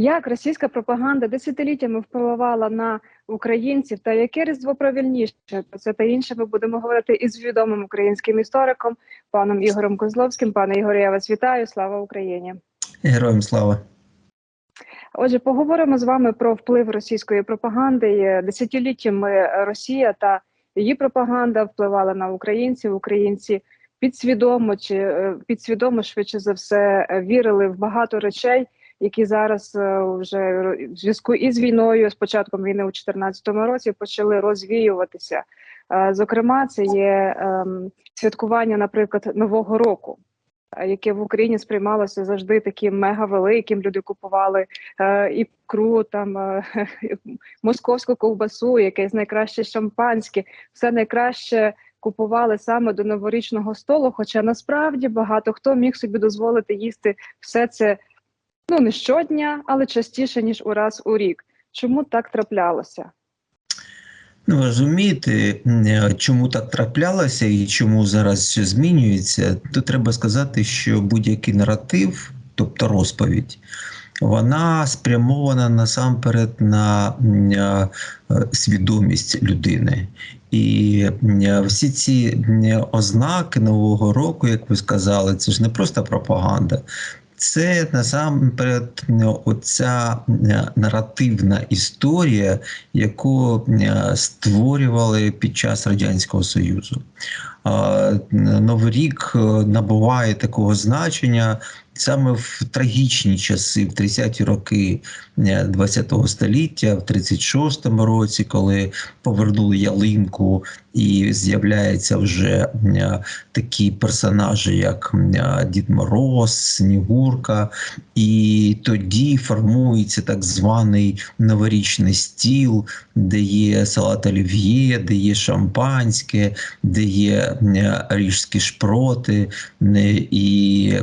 Як російська пропаганда десятиліттями впливала на українців, та яке різдво правильніше? Про це та інше ми будемо говорити із відомим українським істориком, паном Ігорем Козловським. Пане Ігоре, я вас вітаю. Слава Україні! Героям слава! Отже, поговоримо з вами про вплив російської пропаганди. Десятиліттями Росія та її пропаганда впливала на українців. Українці підсвідомо чи е, підсвідомо швидше за все вірили в багато речей які зараз е, вже в зв'язку із війною, з початком війни у 2014 році, почали розвіюватися. Е, зокрема, це є ем, святкування, наприклад, нового року. Е, яке в Україні сприймалося завжди таким мега великим. Люди купували е, ікру, там московську ковбасу, якесь найкраще шампанське, все найкраще купували саме до новорічного столу. Хоча насправді багато хто міг собі дозволити їсти все це Ну не щодня, але частіше ніж у раз у рік. Чому так траплялося? Ну, розумієте, чому так траплялося і чому зараз все змінюється, то треба сказати, що будь-який наратив, тобто розповідь, вона спрямована насамперед на свідомість людини. І всі ці ознаки нового року, як ви сказали, це ж не просто пропаганда, це насамперед оця е, наративна історія, яку е, створювали під час радянського союзу. Новий рік е, набуває такого значення саме в трагічні часи, в 30-ті роки ХХ е, століття, в 36-му році, коли повернули ялинку, і з'являються вже е, такі персонажі, як е, Дід Мороз, Снігурка, і тоді формується так званий новорічний стіл, де є салат олів'є, де є шампанське, де є ріжські шпроти і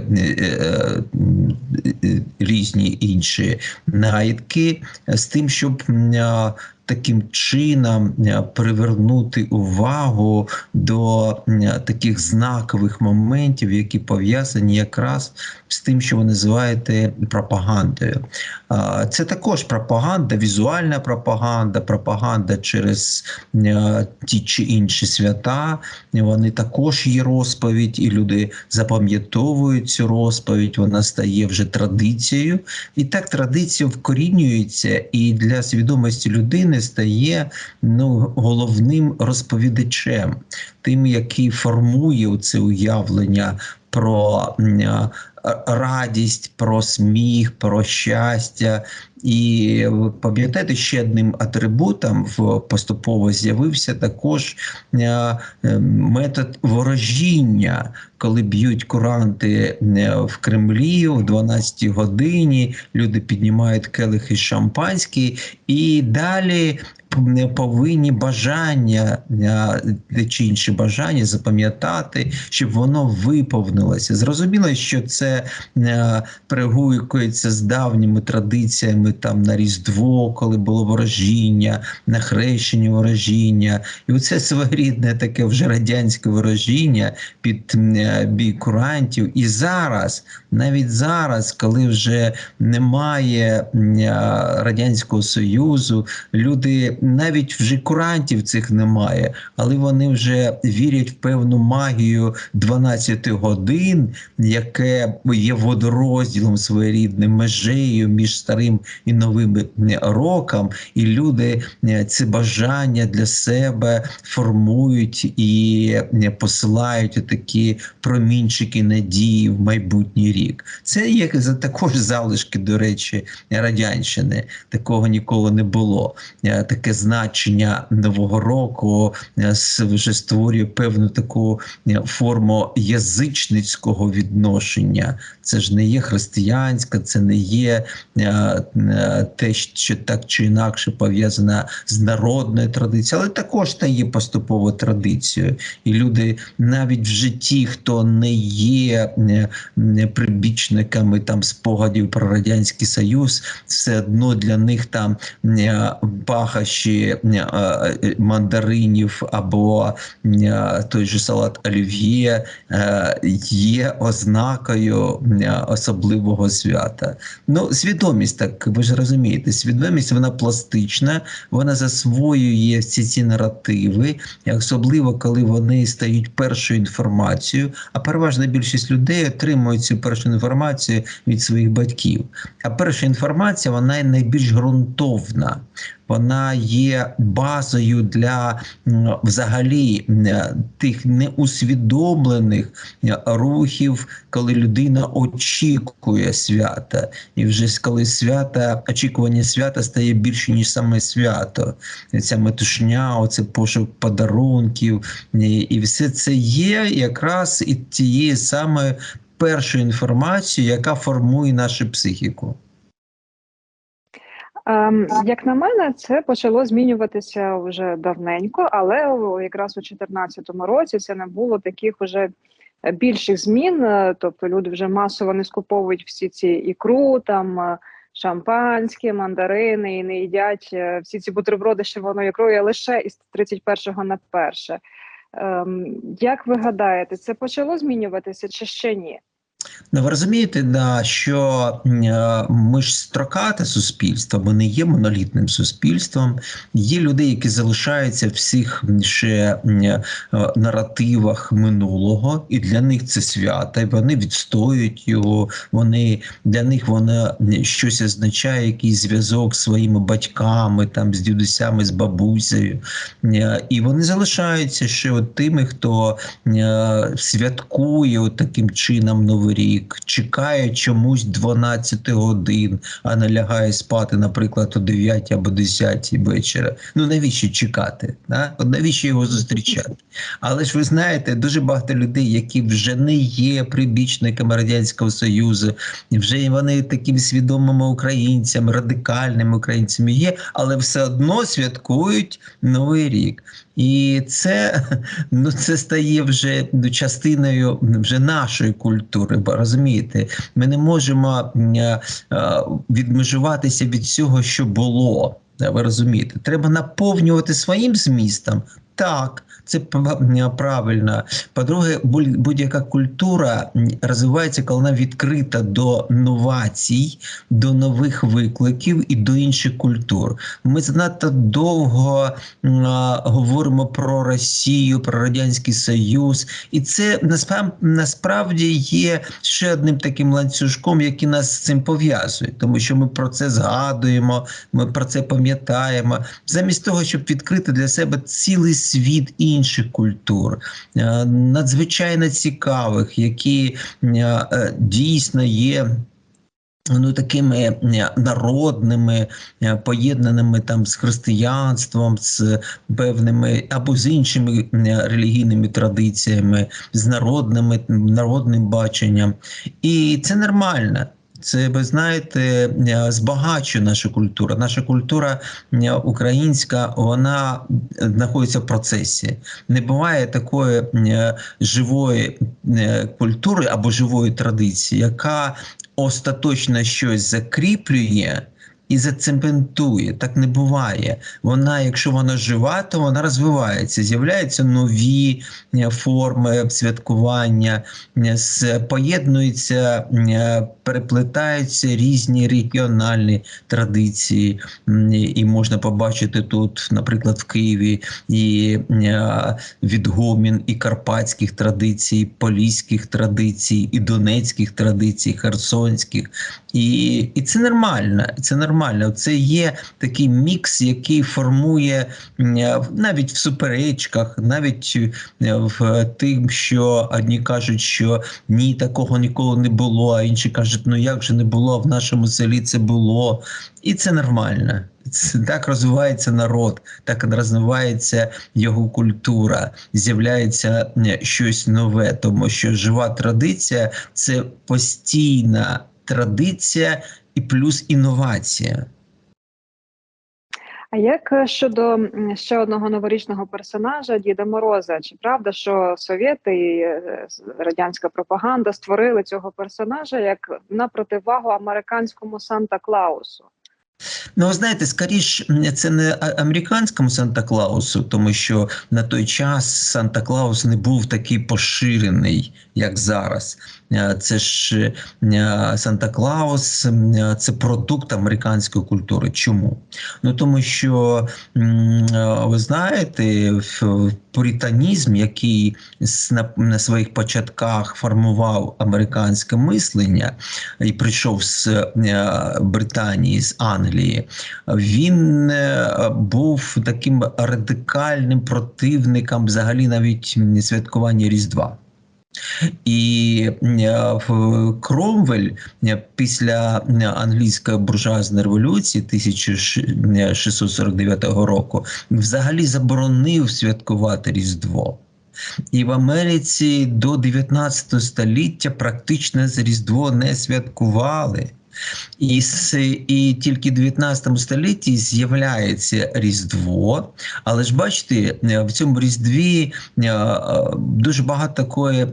різні інші наїдки з тим, щоб таким чином е, привернути увагу до е, таких знакових моментів, які пов'язані якраз з тим, що ви називаєте пропагандою. Це також пропаганда, візуальна пропаганда, пропаганда через е, ті чи інші свята. Вони також є розповідь, і люди запам'ятовують цю розповідь. Вона стає вже традицією, і так традиція вкорінюється і для свідомості людини не стає ну, головним розповідачем, тим, який формує це уявлення про радість, про сміх, про щастя. І пам'ятаєте, ще одним атрибутом в поступово з'явився також е, метод ворожіння, коли б'ють куранти е, в Кремлі в 12 годині. Люди піднімають келихи шампанські, і далі не повинні бажання чи інші бажання запам'ятати, щоб воно виповнилося. Зрозуміло, що це перегукується з давніми традиціями там на Різдво, коли було ворожіння, на хрещення ворожіння. І оце своєрідне таке вже радянське ворожіння під бій курантів. І зараз, навіть зараз, коли вже немає Радянського Союзу, люди навіть вже курантів цих немає, але вони вже вірять в певну магію 12 годин, яке є водорозділом своєрідним межею між старим і новим роком, і люди це бажання для себе формують і посилають такі промінчики надії в майбутній рік. Це є також залишки, до речі, радянщини. Такого ніколи не було. Е, таке значення нового року вже створює певну таку форму язичницького відношення. Це ж не є християнська, це не є те, що так чи інакше пов'язана з народною традицією, але також та є поступово традицією. І люди навіть в житті, хто не є прибічниками там спогадів про радянський союз, все одно для них там пахощі мандаринів або той же салат олів'є е, є ознакою особливого свята. Ну, свідомість так ви ж розумієте, свідомість вона пластична, вона засвоює всі ці наративи, особливо коли вони стають першою інформацією. А переважна більшість людей отримують цю першу інформацію від своїх батьків. А перша інформація вона найбільш ґрунтовна. Вона є базою для взагалі тих неусвідомлених е, рухів, коли людина очікує свята, і вже коли свята, очікування свята стає більше ніж саме свято. Ця метушня, оце пошук подарунків, і, все це є якраз і тією саме першою інформацією, яка формує нашу психіку. Ем, як на мене, це почало змінюватися вже давненько, але якраз у 2014 році це не було таких уже більших змін. е, Тобто люди вже масово не скуповують всі ці ікру, там е, шампанське, мандарини і не їдять е, всі ці бутерброди з червоною ікрою лише із 31-го на перше. Ем, як ви гадаєте, це почало змінюватися чи ще ні? Ну, ви розумієте, да, що е, ми ж строкате суспільство, ми не є монолітним суспільством. Є люди, які залишаються в всіх ще е, наративах минулого, і для них це свято. і Вони відстоюють його. Вони для них воно щось означає, якийсь зв'язок з своїми батьками, там з дідусями, з бабусею. Е, І вони залишаються ще от тими, хто святкує от таким чином Новий рік, чекає чомусь 12 годин, а не лягає спати, наприклад, о 9 або 10 вечора. Ну навіщо чекати? Да? От навіщо його зустрічати? Але ж ви знаєте, дуже багато людей, які вже не є прибічниками Радянського Союзу, вже вони такими свідомими українцями, радикальними українцями є, але все одно святкують Новий рік. І це, ну, це стає вже ну, частиною вже нашої культури. Розумієте, ми не можемо е, е, відмежуватися від всього, що було. Ви розумієте, треба наповнювати своїм змістом. Так, це правильно. По-друге, будь-яка культура розвивається, коли вона відкрита до новацій, до нових викликів і до інших культур. Ми занадто довго а, говоримо про Росію, про Радянський Союз, і це насправді, є ще одним таким ланцюжком, який нас з цим пов'язує, тому що ми про це згадуємо, ми про це пам'ятаємо, замість того, щоб відкрити для себе цілий світ інших культур, е, надзвичайно цікавих, які е, е, дійсно є. Ну, такими народними, поєднаними там з християнством, з певними або з іншими релігійними традиціями, з народними народним баченням. І це нормально. Це, ви знаєте, е, збагачує нашу культуру. Наша культура е, українська, вона знаходиться в процесі. Не буває такої е, живої культури або живої традиції, яка остаточно щось закріплює і зацементує. Так не буває. Вона, якщо вона жива, то вона розвивається. З'являються нові е, форми святкування, е, поєднуються, е, переплетаються різні регіональні традиції. І можна побачити тут, наприклад, в Києві і відгомін і карпатських традицій, і поліських традицій, і донецьких традицій, херсонських. І, і це нормально. Це нормально. Це є такий мікс, який формує е, навіть в суперечках, навіть е, в тим, що одні кажуть, що ні, такого ніколи не було, а інші кажуть, ну як же не було, в нашому селі це було. І це нормально. Це так розвивається народ, так розвивається його культура, з'являється е, щось нове, тому що жива традиція це постійна традиція і плюс інновація. А як е, щодо ще одного новорічного персонажа Діда Мороза? Чи правда, що совєти і е, радянська пропаганда створили цього персонажа як на противагу американському Санта Клаусу? Ну, ви знаєте, скоріш це не американському Санта-Клаусу, тому що на той час Санта-Клаус не був такий поширений, як зараз. Це ж Санта-Клаус е, це продукт американської культури. Чому? Ну тому що ви знаєте, в- пуританізм, який на своїх початках формував американське мислення і прийшов з е, Британії, з Англії, він е, був таким радикальним противником взагалі навіть святкування Різдва. І е, Кромвель е, після англійської буржуазної революції 1649 року взагалі заборонив святкувати Різдво. І в Америці до 19 століття практично з Різдво не святкували. І, і тільки в 19 столітті з'являється Різдво. Але ж бачите, е, в цьому Різдві е, е, дуже багато такої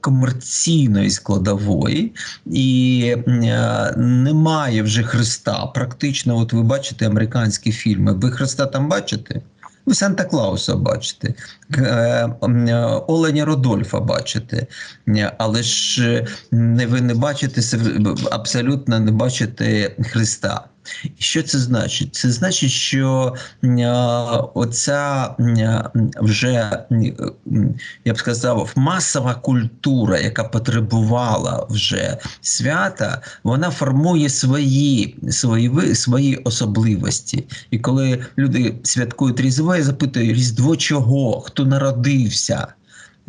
комерційної складової, і немає вже Христа. Практично, от ви бачите американські фільми. Ви Христа там бачите? Ви Санта Клауса бачите, е, Оленя Родольфа бачите, але ж е, не ви не бачите абсолютно не бачите Христа. Що це значить? Це значить, що е, оця е, вже м, я б сказав, масова культура, яка потребувала вже свята, вона формує свої, свої, свої особливості. І коли люди святкують Різдво, я запитую, Різдво чого? Хто народився?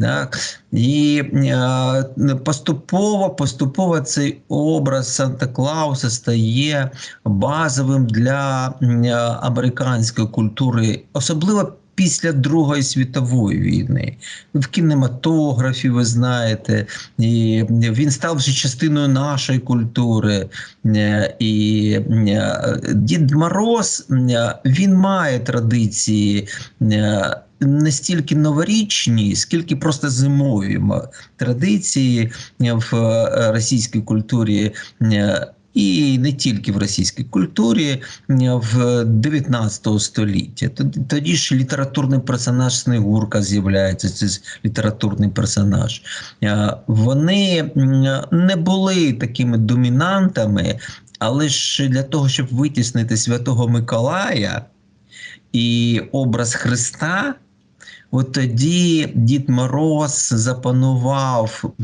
Так? І е, поступово, поступово цей образ Санта Клауса стає базовим для е, американської культури, особливо після Другої світової війни. В кінематографі, ви знаєте, і він став вже частиною нашої культури. Е, І Дід Мороз він має традиції. Не стільки новорічні, скільки просто зимові традиції е, в е, російській культурі, е, і не тільки в російській культурі в 19 століття. Тоді, ж літературний персонаж Снегурка з'являється. Це літературний персонаж. Вони не були такими домінантами, але ж для того, щоб витіснити Святого Миколая і образ Христа. От тоді Дід Мороз запанував е,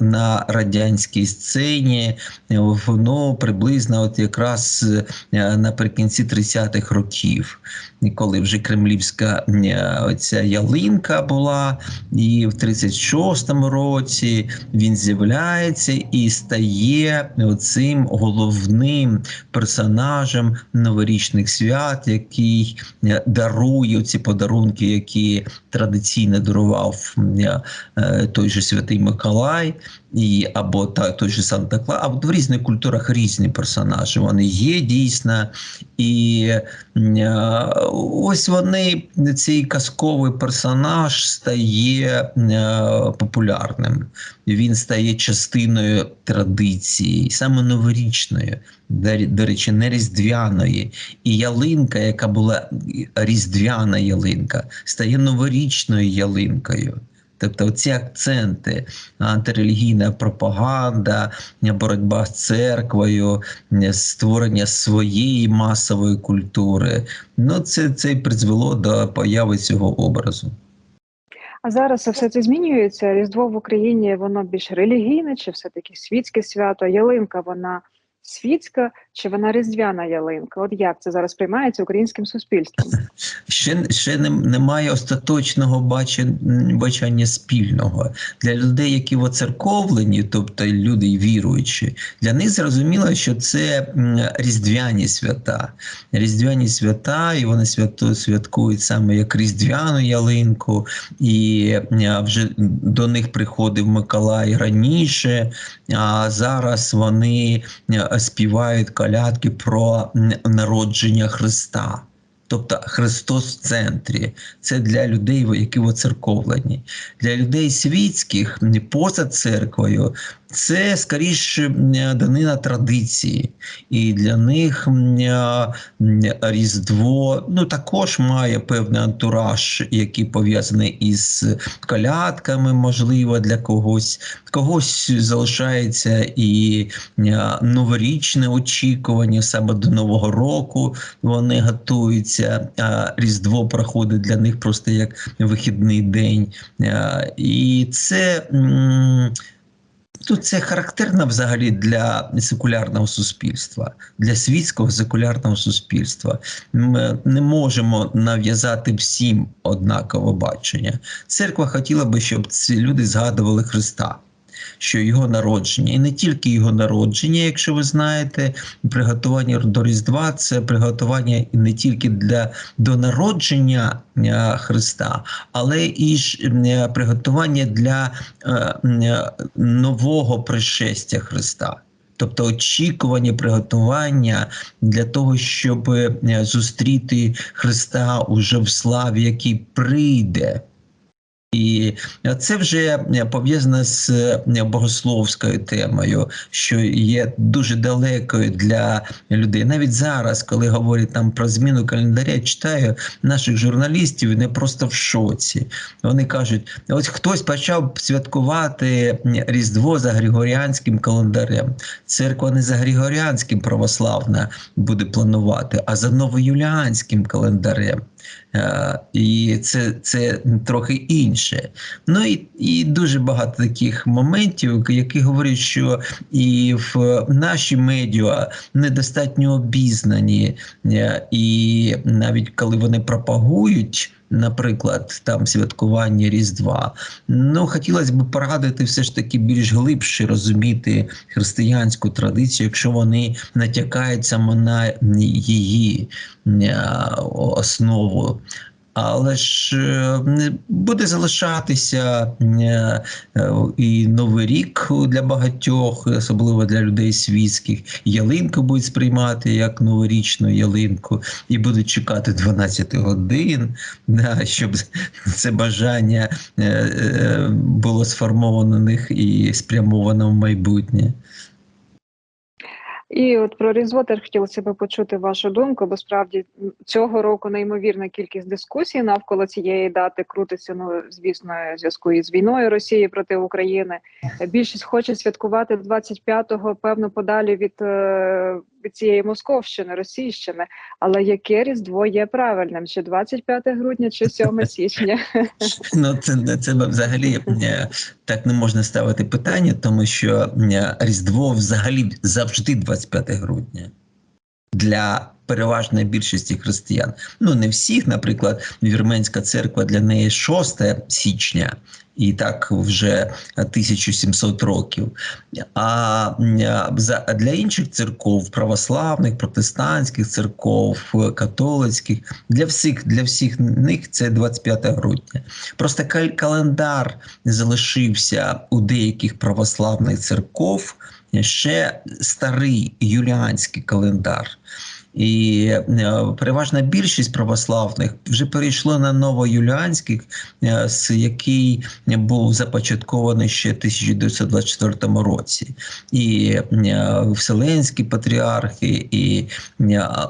на радянській сцені ну, приблизно от якраз е, наприкінці 30-х років, коли вже кремлівська оця ялинка була, і в 36-му році він з'являється і стає цим головним персонажем новорічних свят, який дарує ці подарунки, які традиційно дарував е, той же Святий Миколай, і, або та, той же Санта Клаус. А в різних культурах різні персонажі. Вони є дійсно. І е, ось вони, цей казковий персонаж стає е, популярним. Він стає частиною традиції, саме новорічної, до, речі, не різдвяної. І ялинка, яка була різдвяна ялинка, стає новорічною ялинкою. Тобто ці акценти, антирелігійна пропаганда, боротьба з церквою, створення своєї масової культури. Ну, це, це призвело до появи цього образу. А зараз все це змінюється. Різдво в Україні воно більш релігійне, чи все-таки світське свято? Ялинка вона світська, чи вона різдвяна ялинка? От як це зараз приймається українським суспільством? Ще, ще не, немає остаточного бачення, спільного. Для людей, які воцерковлені, тобто люди віруючі, для них зрозуміло, що це різдвяні свята. Різдвяні свята, і вони свято, святкують саме як різдвяну ялинку, і вже до них приходив Миколай раніше, а зараз вони співають колядки про народження Христа. Тобто Христос в центрі. Це для людей, які воцерковлені. Для людей світських поза церквою це скоріше данина традиції, і для них Різдво ну також має певний антураж, який пов'язаний із колядками, можливо, для когось. Когось залишається і новорічне очікування саме до Нового року. Вони готуються, а Різдво проходить для них просто як вихідний день. І це. Ну, це характерно взагалі для секулярного суспільства, для світського секулярного суспільства. Ми не можемо нав'язати всім однакове бачення. Церква хотіла би, щоб ці люди згадували Христа що його народження, і не тільки його народження, якщо ви знаєте, приготування до Різдва це приготування не тільки для до народження е, Христа, але і е, приготування для е, нового пришестя Христа. Тобто очікування, приготування для того, щоб зустріти Христа уже в славі, який прийде. І це вже пов'язано з богословською темою, що є дуже далекою для людей. Навіть зараз, коли говорять там про зміну календаря, читаю наших журналістів, вони просто в шоці. Вони кажуть: ось хтось почав святкувати Різдво за Григоріанським календарем. Церква не за Григоріанським православна буде планувати, а за новоюліанським календарем. Е, і це це трохи інше. Ну і і дуже багато таких моментів, які говорять, що і в наші медіа недостатньо обізнані, е, і навіть коли вони пропагують наприклад, там святкування Різдва. Ну хотілося б порадити все ж таки більш глибше розуміти християнську традицію, якщо вони натякають саме на її основу але ж е, буде залишатися е, і новий рік для багатьох, особливо для людей світських. Ялинку будуть сприймати як новорічну ялинку, і будуть чекати 12 годин, щоб це бажання е, було сформовано в них і спрямовано в майбутнє. І от про Різдво теж хотілося б почути вашу думку, бо справді цього року неймовірна кількість дискусій навколо цієї дати крутиться. Ну звісно, в зв'язку із війною Росії проти України. Більшість хоче святкувати 25-го, певно, подалі від е, від цієї Московщини, Російщини. Але яке різдво є правильним? Чи 25 грудня, чи 7 січня? Ну це це взагалі е, так не можна ставити питання, тому що е, Різдво взагалі завжди 25 грудня. Для переважної більшості християн. Ну не всіх, наприклад, Вірменська церква для неї 6 січня, і так вже 1700 років. А для інших церков, православних, протестантських церков, католицьких, для всіх для всіх них це 25 грудня. Просто календар залишився у деяких православних церков ще старий юліанський календар. І е, переважна більшість православних вже перейшло на новоюліанський, е, який був започаткований ще в 1924 році. І е, Вселенські патріархи, і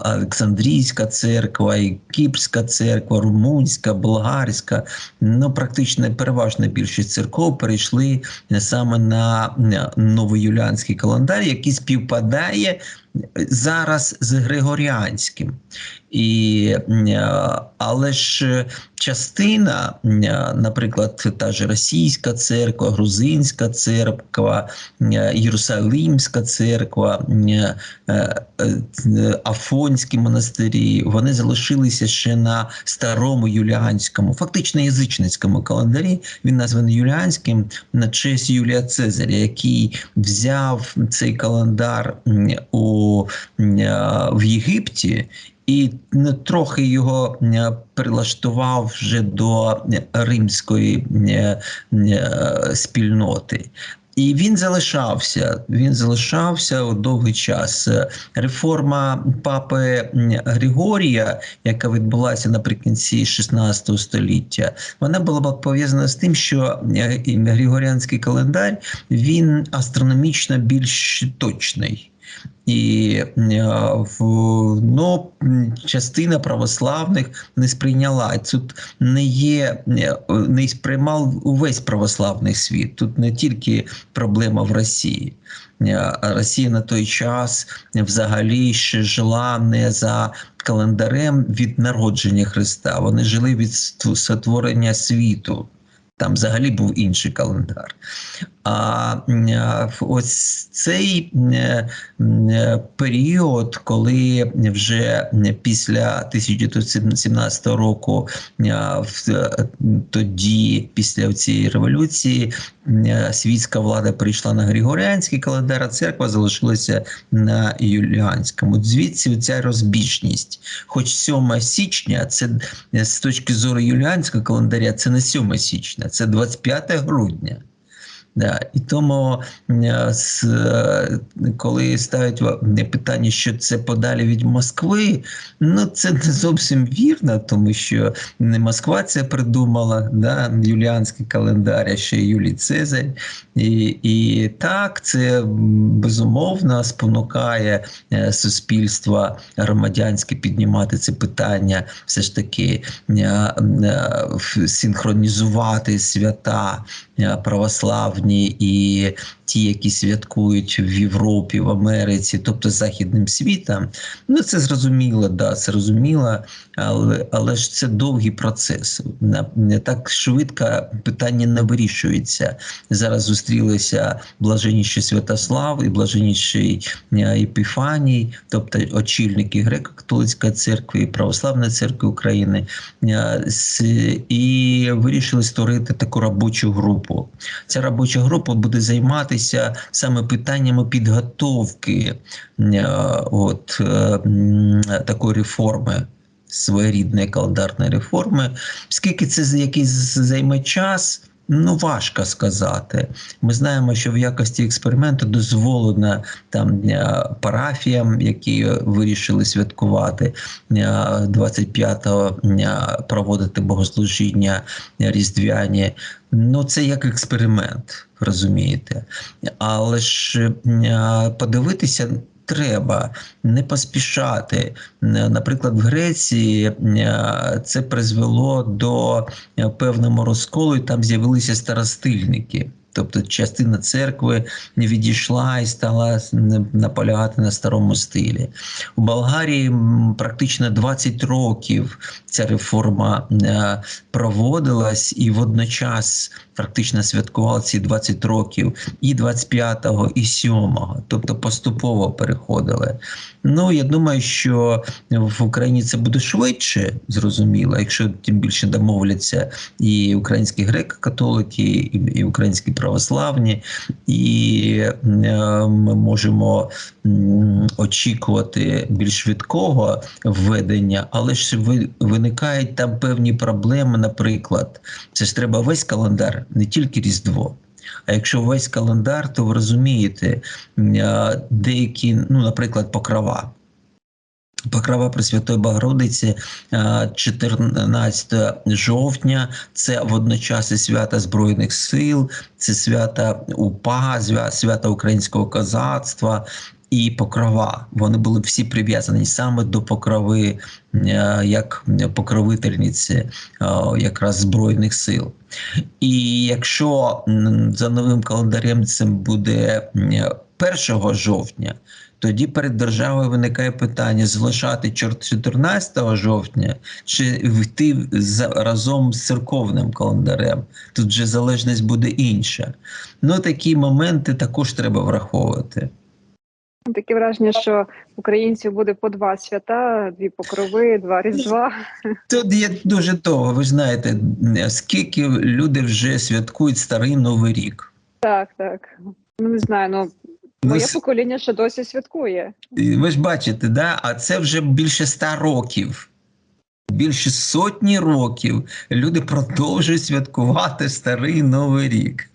Олександрійська церква, і Кіпрська церква, Румунська, Болгарська. Ну, практично переважна більшість церков перейшли саме на новоюліанський календар, який співпадає зараз з Григоріанським. І, Але ж частина, наприклад, та ж російська церква, грузинська церква, Єрусалимська церква, е, е, Афонські монастирі, вони залишилися ще на старому юліанському, фактично язичницькому календарі. Він названий Юліанським на честь Юлія Цезаря, який взяв цей календар у, в Єгипті і трохи його е, прилаштував вже до римської е, е, спільноти. І він залишався. Він залишався довгий час. Е, Реформа папи Григорія, яка відбулася наприкінці 16 століття, вона була пов'язана з тим, що е, Григоріанський календар він астрономічно більш точний. І е, ну, частина православних не сприйняла. Тут не є, е, не сприймав увесь православний світ. Тут не тільки проблема в Росії. Е, Росія на той час взагалі ще жила не за календарем від народження Христа. Вони жили від сотворення світу. Там взагалі був інший календар. А ось цей е, е, період, коли вже після 1917 року, е, тоді, після цієї революції, світська влада прийшла на Григоріанський календар, а церква залишилася на Юліанському. Звідси ця розбіжність. Хоч 7 січня, це з точки зору юліанського календаря, це не 7 січня, це 25 грудня. І тому е, е, коли ставлять ва- питання, що це подалі від Москви, ну це не зовсім вірно, тому що не Москва це придумала, да, юліанський календар, а ще Юлій Цезарь. І, і так, це безумовно спонукає е, суспільство громадянське піднімати це питання, все ж таки синхронізувати свята православні і ті, які святкують в Європі, в Америці, тобто західним світом. Ну це зрозуміло, да, зрозуміло, але, але ж це довгий процес. Не так швидко питання не вирішується. Зараз зустрілися блаженніший Святослав і блаженніший е, Епіфаній, тобто очільники греко-католицької церкви і Православної церкви України, е, і вирішили створити таку робочу групу. Ця робоча група буде займатися саме питаннями підготовки е, от, е, такої реформи. Своєрідної календарної реформи, скільки це якийсь займе час, ну важко сказати. Ми знаємо, що в якості експерименту дозволено там е, парафіям, які вирішили святкувати е, 25-го е, проводити богослужіння е, різдвяні. Ну, це як експеримент, розумієте. Але ж е, подивитися. Треба не поспішати. Е, Наприклад, в Греції е, це призвело до е, певного розколу, і там з'явилися старостильники. Тобто частина церкви не відійшла і стала наполягати на старому стилі. У Болгарії практично 20 років ця реформа е, проводилась, і водночас практично святкували ці 20 років і 25-го, і 7-го, тобто поступово переходили. Ну, я думаю, що в Україні це буде швидше, зрозуміло, якщо тим більше домовляться і українські греко-католики, і, українські православні, і е, ми можемо очікувати більш швидкого введення, але ж ви- виникають там певні проблеми. Наприклад, це ж треба весь календар, не тільки Різдво. А якщо весь календар, то ви розумієте, е, деякі, ну, наприклад, покрова. Покрова Пресвятої Богородиці е, 14 жовтня. Це водночас і свята Збройних сил, це свята УПА, свята українського козацтва і покрова. Вони були всі прив'язані саме до покрови, е, як покровительниці е, якраз Збройних сил. І якщо за новим календарем це буде 1 жовтня, тоді перед державою виникає питання: залишати чор- 14 жовтня чи йти разом з церковним календарем. Тут вже залежність буде інша. Ну такі моменти також треба враховувати. Таке враження, що українців буде по два свята, дві покрови, два різдва. Тут є дуже довго. Ви знаєте, скільки люди вже святкують старий новий рік. Так, так. Ну не знаю, Ну, моє с- покоління ще досі святкує. Ви ж бачите, да? а це вже більше ста років. більше сотні років люди продовжують святкувати старий новий рік.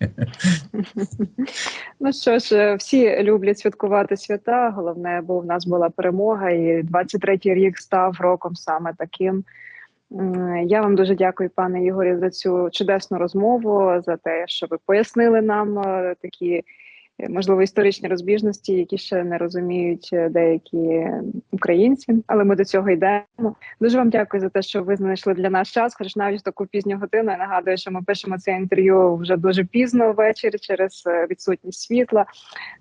Ну що ж, е, всі люблять святкувати свята. Головне, бо в нас була перемога, і 23-й рік став роком саме таким. Я вам дуже дякую, пане Ігорі, за цю чудесну розмову, за те, що ви пояснили нам е, такі можливо історичні розбіжності, які ще не розуміють е, деякі українці, але ми до цього йдемо. Дуже вам дякую за те, що ви знайшли для нас час, хоч навіть в таку пізню годину. Я нагадую, що ми пишемо це інтерв'ю вже дуже пізно ввечері через е, відсутність світла.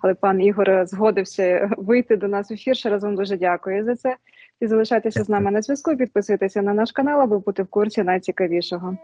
Але пан Ігор згодився вийти до нас в ефір. Ще раз дуже дякую за це. І залишайтеся з нами на зв'язку. Підписуйтеся на наш канал, аби бути в курсі найцікавішого.